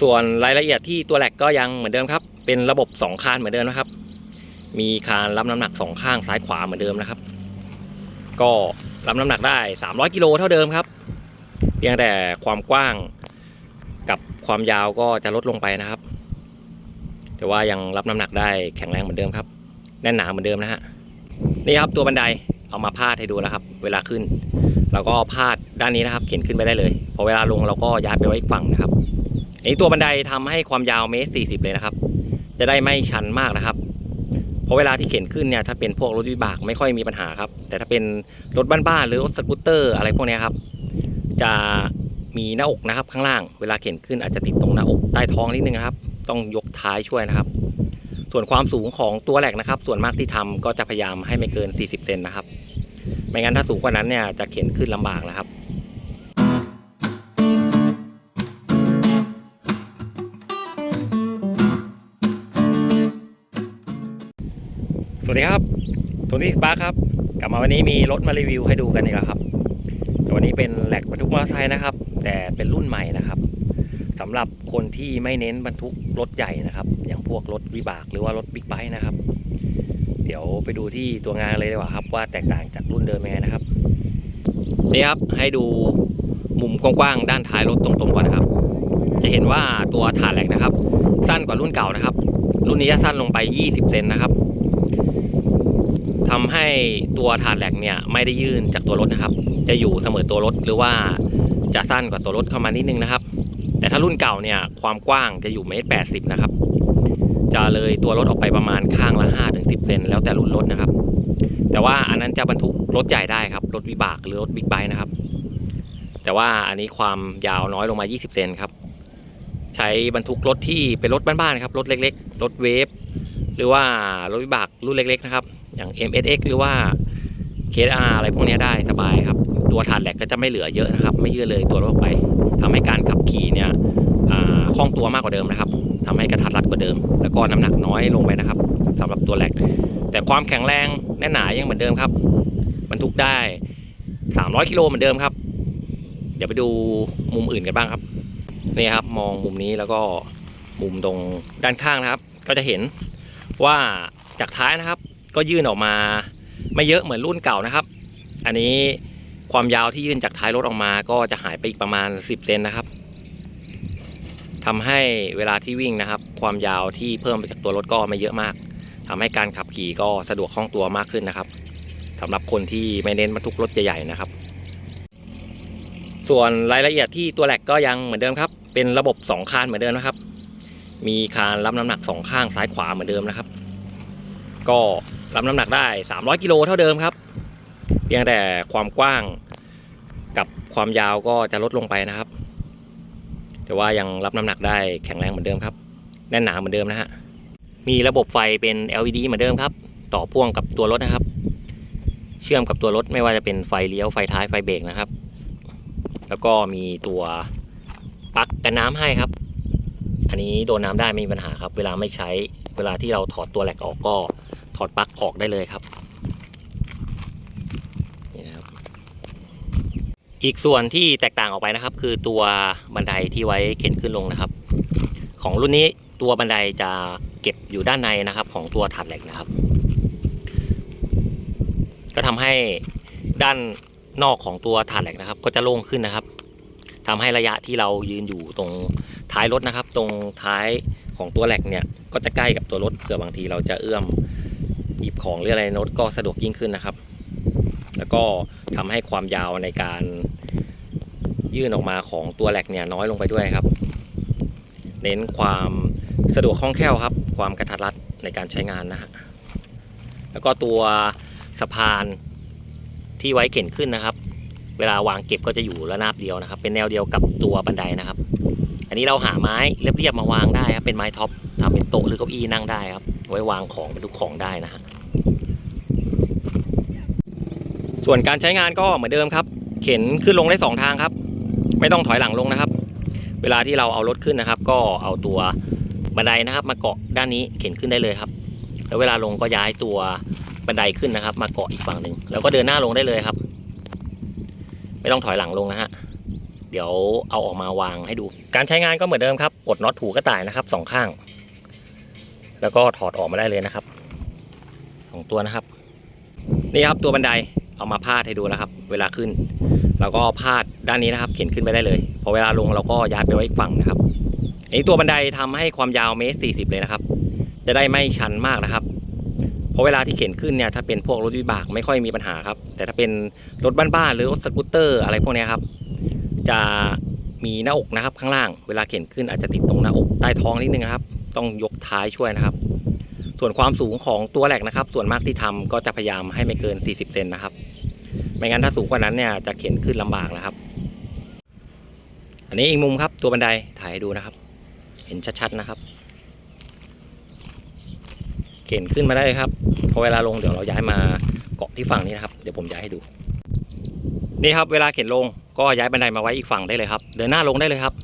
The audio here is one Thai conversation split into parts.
ส่วนรายละเอียดที่ตัวแหลกก็ยังเหมือนเดิมครับ เป็นระบบ 2 คานเหมือนเดิมนะครับ มีคานรับน้ำหนัก 2 ข้างซ้ายขวาเหมือนเดิมนะครับ ก็รับน้ำหนักได้ 300 กิโลเท่าเดิมครับ เพียงแต่ความกว้างกับความยาวก็จะลดลงไปนะครับ แต่ว่ายังรับน้ำหนักได้แข็งแรงเหมือนเดิมครับ แน่นหนาเหมือนเดิมนะฮะนี่ครับตัวบันไดเอามาพาดให้ดูแล้วครับ เวลาขึ้นเราก็พาดด้านนี้นะครับ เข็นขึ้นไปได้เลยพอเวลาลงเราก็ย้ายไปไว้อีกฝั่งนะครับ อันนี้ตัวบันไดทำให้ความยาวเมตรสี่สิบเลยนะครับ จะได้ไม่ชันมากนะครับ เพราะเวลาที่เข็นขึ้นเนี่ยถ้าเป็นพวกรถวิบากไม่ค่อยมีปัญหาครับ แต่ถ้าเป็นรถบ้านๆหรือรถสกูตเตอร์อะไรพวกนี้ครับ จะมีหน้าอกนะครับข้างล่าง เวลาเข็นขึ้นอาจจะติดตรงหน้าอกใต้ท้องนิดนึงนะครับ ต้องยกท้ายช่วยนะครับ ส่วนความสูงของตัวแหลกนะครับ ส่วนมากที่ทำก็จะพยายามให้ไม่เกิน 40เซนนะครับ ไม่งั้นถ้าสูงกว่านั้นเนี่ยจะเข็นขึ้นลำบากนะครับ วัสดีครับโทนี่สปาร์ครับ กลับมาวันนี้มีรถมารีวิวให้ดูกันอีกแล้วครับ แต่วันนี้เป็นแหลกบรรทุกมอเตอร์ไซค์นะครับ แต่เป็นรุ่นใหม่นะครับสำหรับคนที่ไม่เน้นบรรทุกรถใหญ่นะครับ อย่างพวกรถวิบากหรือว่ารถบิ๊กไบค์นะครับ เดี๋ยวไปดูที่ตัวงานเลยดีกว่าครับ ว่าแตกต่างจากรุ่นเดิมยังไงนะครับ นี่ครับให้ดูมุมกว้างๆด้านท้ายรถตรงๆก่อนนะครับ จะเห็นว่าตัวถาดแหลกนะครับ สั้นกว่ารุ่นเก่านะครับ รุ่นนี้จะสั้นลงไป 20 เซนนะครับ ทำให้ตัวถาดแหลกเนี่ยไม่ได้ยื่นจากตัวรถนะครับ จะอยู่เสมอตัวรถหรือว่าจะสั้นกว่าตัวรถเข้ามานิดนึงนะครับ แต่ถ้ารุ่นเก่าเนี่ยความกว้างจะอยู่เมตรแปดสิบนะครับ จะเลยตัวรถออกไปประมาณข้างละ5ถึง10เซนแล้วแต่รุ่นรถนะครับ แต่ว่าอันนั้นจะบรรทุกรถใหญ่ได้ครับรถวิบากหรือรถบิ๊กไบค์นะครับ แต่ว่าอันนี้ความยาวน้อยลงมา 20 เซนครับใช้บรรทุกรถที่เป็นรถบ้านๆครับรถเล็ก ๆ รถเวฟหรือว่ารถวิบากรุ่นเล็ก ๆ นะครับ อย่าง MSX หรือว่า KR อะไรพวกนี้ได้สบายครับ ตัวถาดแหลกก็จะไม่เหลือเยอะนะครับ ไม่เยืดเลยตัวรถไปทำให้การขับขี่เนี่ยคล่องตัวมากกว่าเดิมนะครับทำให้กระทัดรัดกว่าเดิม แล้วก็น้ำหนักน้อยลงไปนะครับสำหรับตัวแหลก แต่ความแข็งแรงแน่นหนายังเหมือนเดิมครับบรรทุกได้ 300กิโลเหมือนเดิมครับ เดี๋ยวไปดูมุมอื่นกันบ้างครับนี่ครับมองมุมนี้แล้วก็มุมตรงด้านข้างนะครับ ก็จะเห็นว่าจากท้ายนะครับ ก็ยื่นออกมาไม่เยอะเหมือนรุ่นเก่านะครับ อันนี้ความยาวที่ยื่นจากท้ายรถออกมาก็จะหายไปอีกประมาณ 10เซนนะครับทำให้เวลาที่วิ่งนะครับ ความยาวที่เพิ่มไปจากตัวรถก็ไม่เยอะมากทำให้การขับขี่ก็สะดวกคล่องตัวมากขึ้นนะครับสำหรับคนที่ไม่เน้นบรรทุกรถใหญ่ๆนะครับ ส่วนรายละเอียดที่ตัวแหลกก็ยังเหมือนเดิมครับ เป็นระบบ 2 คานเหมือนเดิมนะครับ มีคานรับน้ำหนัก 2 ข้างซ้ายขวาเหมือนเดิมนะครับ ก็ รับน้ำหนักได้ 300 กิโลเท่าเดิมครับ เพียงแต่ความกว้างกับความยาวก็จะลดลงไปนะครับ แต่ว่ายังรับน้ำหนักได้แข็งแรงเหมือนเดิมครับ แน่นหนาเหมือนเดิมนะฮะ มีระบบไฟเป็น LED เหมือนเดิมครับ ต่อพ่วงกับตัวรถนะครับ เชื่อมกับตัวรถไม่ว่าจะเป็นไฟเลี้ยวไฟท้ายไฟเบรกนะครับ แล้วก็มีตัวปลั๊กกันน้ำให้ครับ อันนี้โดนน้ำได้ไม่มีปัญหาครับ เวลาไม่ใช้ เวลาที่เราถอดตัวแหลกออกก็ อดปลั๊กออกได้เลยครับนี่นะครับ อีกส่วนที่แตกต่างออกไปนะครับ คือตัวบันไดที่ไว้เข็นขึ้นลงนะครับ ของรุ่นนี้ตัวบันไดจะเก็บอยู่ด้านในนะครับ ของตัวถาดเหล็กนะครับ ก็ทำให้ด้านนอกของตัวถาดเหล็กนะครับ ก็จะโล่งขึ้นนะครับทำให้ระยะที่เรายืนอยู่ตรงท้ายรถนะครับ ตรงท้ายของตัวแหลกเนี่ยก็จะใกล้กับตัวรถเผื่อบางทีเราจะเอื้อม หยิบของหรืออะไรในรถก็สะดวกยิ่งขึ้นนะครับ แล้วก็ทำให้ความยาวในการยื่นออกมาของตัวแหลกเนี่ยน้อยลงไปด้วยครับ เน้นความสะดวกคล่องแคล่วครับ ความกระทัดรัดในการใช้งานนะฮะแล้วก็ตัวสะพานที่ไว้เข็นขึ้นนะครับ เวลาวางเก็บก็จะอยู่ระนาบเดียวนะครับ เป็นแนวเดียวกับตัวบันไดนะครับ อันนี้เราหาไม้เรียบๆมาวางได้ครับเป็นไม้ท็อปทำเป็นโต๊ะหรือเก้าอี้นั่งได้ครับ ไว้วางของบรรทุกของได้นะฮะส่วนการใช้งานก็เหมือนเดิมครับ เข็นขึ้นลงได้สองทางครับ ไม่ต้องถอยหลังลงนะครับ เวลาที่เราเอารถขึ้นนะครับ ก็เอาตัวบันไดนะครับ มาเกาะด้านนี้เข็นขึ้นได้เลยครับ แล้วเวลาลงก็ย้ายตัวบันไดขึ้นนะครับ มาเกาะอีกฝั่งหนึ่งแล้วก็เดินหน้าลงได้เลยครับ ไม่ต้องถอยหลังลงนะฮะ เดี๋ยวเอาออกมาวางให้ดู การใช้งานก็เหมือนเดิมครับปลดน็อตหูกระต่ายนะครับสองข้าง แล้วก็ถอดออกมาได้เลยนะครับสองตัวนะครับ นี่ครับตัวบันไดเอามาพาดให้ดูนะครับ เวลาขึ้นเราก็พาดด้านนี้นะครับ เข็นขึ้นไปได้เลยพอเวลาลงเราก็ย้ายไปไว้อีกฝั่งนะครับอันนี้ตัวบันไดทำให้ความยาวเมตรสี่สิบเลยนะครับ จะได้ไม่ชันมากนะครับพราะเวลาที่เข็นขึ้นเนี่ยถ้าเป็นพวกรถวิบากไม่ค่อยมีปัญหาครับ แต่ถ้าเป็นรถบ้านๆหรือรถสกูตเตอร์อะไรพวกนี้ครับ จะมีหน้าอกนะครับข้างล่างเวลาเข็นขึ้นอาจจะติดตรงหน้าอกใต้ท้องนิดนึงนะครับ ต้องยกท้ายช่วยนะครับ ส่วนความสูงของตัวแหลกนะครับ ส่วนมากที่ทำก็จะพยายามให้ไม่เกิน 40เซนนะครับ ไม่งั้นถ้าสูงกว่านั้นเนี่ยจะเข็นขึ้นลำบากนะครับ อันนี้อีกมุมครับตัวบันไดถ่ายให้ดูนะครับ เห็นชัดๆนะครับ เข็นขึ้นมาได้ครับพอเวลาลงเดี๋ยวเราย้ายมาเกาะที่ฝั่งนี้นะครับ เดี๋ยวผมย้ายให้ดู นี่ครับเวลาเข็นลงก็ย้ายบันไดมาไว้อีกฝั่งได้เลยครับ เดินหน้าลงได้เลยครับ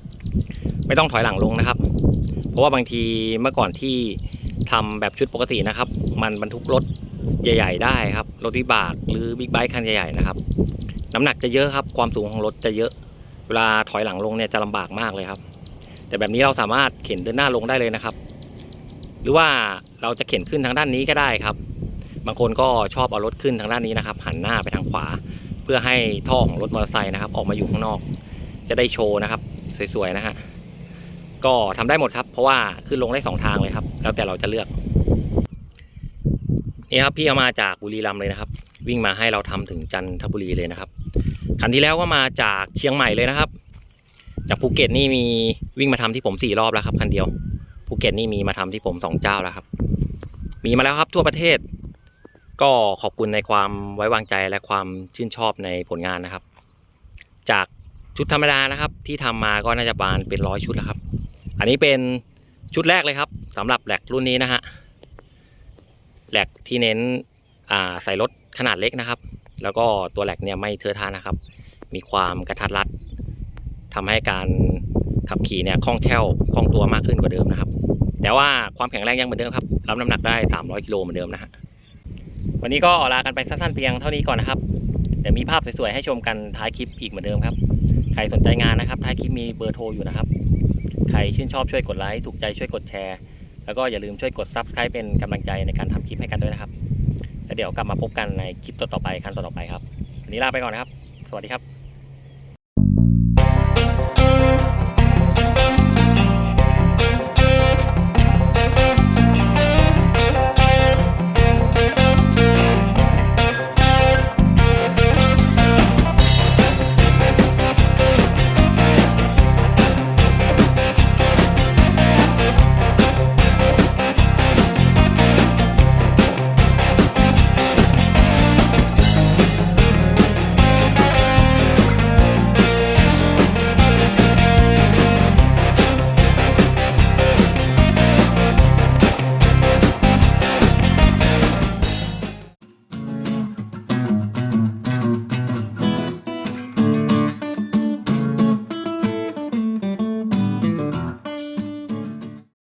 ไม่ต้องถอยหลังลงนะครับ เพราะว่าบางทีเมื่อก่อนที่ทำแบบชุดปกตินะครับ มันบรรทุกรถใหญ่ ๆ ได้ครับรถวิบากหรือบิ๊กไบค์คันใหญ่ๆนะครับน้ำหนักจะเยอะครับ ความสูงของรถจะเยอะ เวลาถอยหลังลงเนี่ยจะลำบากมากเลยครับ แต่แบบนี้เราสามารถเข็นเดินหน้าลงได้เลยนะครับ หรือว่าเราจะเข็นขึ้นทางด้านนี้ก็ได้ครับ บางคนก็ชอบเอารถขึ้นทางด้านนี้นะครับ หันหน้าไปทางขวา เพื่อให้ท่อของรถมอเตอร์ไซค์นะครับ ออกมาอยู่ข้างนอก จะได้โชว์นะครับ สวยๆนะฮะก็ทำได้หมดครับ เพราะว่าขึ้นลงได้สองทางเลยครับ แล้วแต่เราจะเลือกนี่ครับพี่เอามาจากบุรีรัมย์เลยนะครับ วิ่งมาให้เราทำถึงจันทบุรีเลยนะครับคันที่แล้วก็มาจากเชียงใหม่เลยนะครับ จากภูเก็ตนี่มีวิ่งมาทำที่ผมสี่รอบแล้วครับคันเดียวภูเก็ตนี่มีมาทำที่ผมสองเจ้าแล้วครับ มีมาแล้วครับทั่วประเทศ ก็ขอบคุณในความไว้วางใจและความชื่นชอบในผลงานนะครับ จากชุดธรรมดานะครับ ที่ทำมาก็น่าจะประมาณเป็นร้อยชุดแล้วครับ อันนี้เป็นชุดแรกเลยครับสำหรับแหลกรุ่นนี้นะฮะแหลกที่เน้นใส่รถขนาดเล็กนะครับ แล้วก็ตัวแหลกเนี่ยไม่เทอะทานะครับ มีความกระทัดรัดทำให้การขับขี่เนี่ยคล่องแคล่วคล่องตัวมากขึ้นกว่าเดิมนะครับ แต่ว่าความแข็งแรงยังเหมือนเดิมครับรับน้ำหนักได้ 300กิโลเหมือนเดิมนะฮะ วันนี้ก็ลากันไปสั้นๆเพียงเท่านี้ก่อนนะครับ เดี๋ยวมีภาพสวยๆให้ชมกันท้ายคลิปอีกเหมือนเดิมครับ ใครสนใจงานนะครับ ท้ายคลิปมีเบอร์โทรอยู่นะครับ ใครชื่นชอบช่วยกดไลค์ ถูกใจช่วยกดแชร์ แล้วก็อย่าลืมช่วยกด Subscribe เป็นกำลังใจในการทำคลิปให้กันด้วยนะครับ แล้วเดี๋ยวกลับมาพบกันในคลิปต่อๆไปครั้งต่อๆไปครับ วันนี้ลาไปก่อนนะครับ สวัสดีครับ